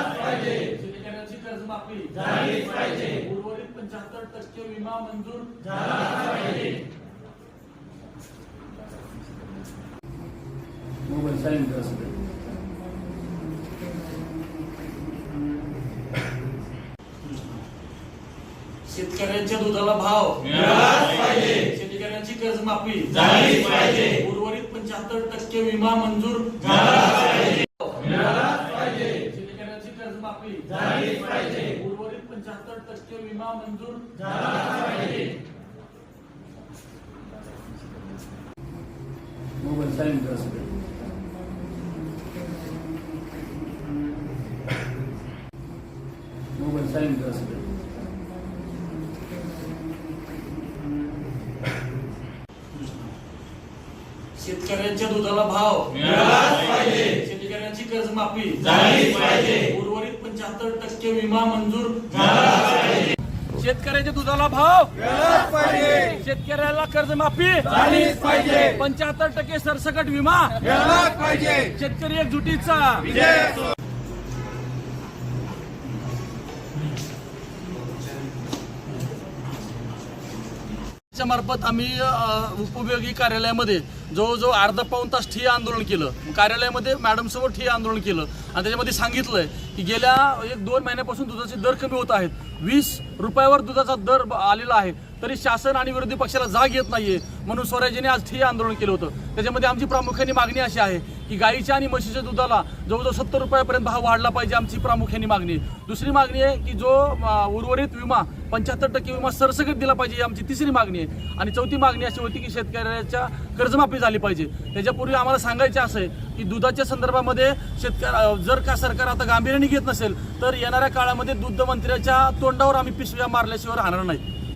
शेतकऱ्यांची कर्जमाफी झालीच पाहिजे उर्वरित पंच्याहत्तर टक्के विमा मंजूर मोबाईल सायलेंट असू दे शेतकऱ्यांच्या दुधाला भाव. शेतकऱ्यांची कर्जमाफी. झालीच पाहिजे. उर्वरित पंच्याहत्तर टक्के विमा मंजूर. शेतकऱ्यांची झालीच पाहिजे. उर्वरित पंच्याहत्तर टक्के विमा मंजूर मोबाईल मोबाईल असू दे शेतकऱ्यांच्या दुधाला भाव. शेतकऱ्यांची कर्जमाफी. झालीच पाहिजे. उर्वरित पंच्याहत्तर टक्के विमा मंजूर शेतकऱ्याच्या दुधाला भाव? शेतकऱ्याला कर्जमाफी? पाहिजे. पंच्याहत्तर टक्के सरसकट विमा? पाहिजे. शेतकरी एकजुटीचा. मार्फत आम्ही उपयोगी कार्यालयामध्ये जवळजवळ अर्धा पाऊन तास ठिय आंदोलन केलं. कार्यालयामध्ये मॅडमसोबत ठिय आंदोलन केलं. आणि त्याच्यामध्ये सांगितलंय की गेल्या एक दोन महिन्यापासून दुधाचे दर कमी होत आहेत. वीस रुपयावर दुधाचा दर ब- आलेला आहे. तरी शासन आणि विरोधी पक्षाला जाग येत नाहीये. म्हणून स्वराज्याने आज ठिय्या आंदोलन केलं होतं. त्याच्यामध्ये आमची प्रामुख्याने मागणी अशी आहे की गाईच्या आणि म्हशीच्या दुधाला जवळजवळ सत्तर रुपयापर्यंत भाव वाढला पाहिजे आमची प्रामुख्याने मागणी दुसरी मागणी आहे की जो उर्वरित विमा पंच्याहत्तर टक्के विमा सरसकट दिला पाहिजे ही आमची तिसरी मागणी आहे. आणि चौथी मागणी अशी होती की शेतकऱ्याच्या कर्जमाफी झाली पाहिजे. त्याच्यापूर्वी आम्हाला सांगायचं असं आहे की दुधाच्या संदर्भामध्ये शेतकऱ्या जर का सरकार आता गांभीर्याने घेत नसेल तर येणाऱ्या काळामध्ये दुग्ध मंत्र्याच्या तोंडावर आम्ही पिशव्या मारल्याशिवाय राहणार नाही.